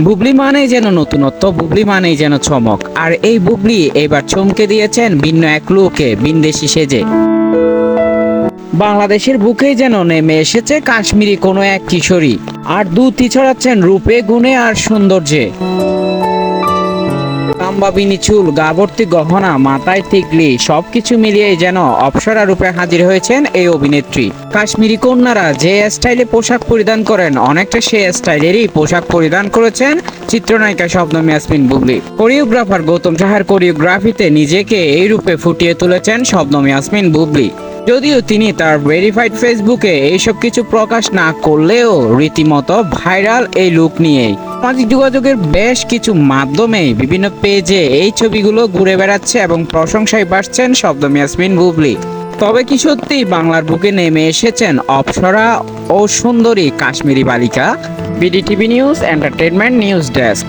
বুবলি মানেই যেন নতুনত্ব, বুবলি মানেই যেন চমক। আর এই বুবলি এবার চমকে দিয়েছেন ভিন্ন এক লোকে বিন্দেশি সেজে। বাংলাদেশের বুকেই যেন নেমে এসেছে কাশ্মীরি কোনো এক কিশোরী। আর দুতি ছড়াচ্ছেন রূপে, গুণে আর সৌন্দর্যে। লম্বাবিনী চুল, গাবর্তি গহনা, মাথায় টিকলি, সবকিছু মিলিয়ে যেন অপসরা রূপে হাজির হয়েছেন এই অভিনেত্রী। কাশ্মীরি কন্যারা যে স্টাইলে পোশাক পরিধান করেন, অনেকটা সেই স্টাইলেরই পোশাক পরিধান করেছেন চিত্রনায়িকা শবনম ইয়াসমিন বুবলি। কোরিওগ্রাফার গৌতম সাহার কোরিওগ্রাফিতে নিজেকে এই রূপে ফুটিয়ে তুলেছেন শবনম ইয়াসমিন বুবলি। যদিও তিনি তার ভেরিফাইড ফেসবুকে এইসব কিছু প্রকাশ না করলেও রীতিমতো ভাইরাল এই লুক নিয়েই। সামাজিক যোগাযোগের বেশ কিছু মাধ্যমে বিভিন্ন পেজে এই ছবিগুলো ঘুরে বেড়াচ্ছে এবং প্রশংসায় বাড়ছেন শব্দ মিয়াসমিন বুবলি। তবে কি সত্যি বাংলার বুকে নেমে এসেছেন অপসরা ও সুন্দরী কাশ্মীরি বালিকা? BD TV news entertainment news desk.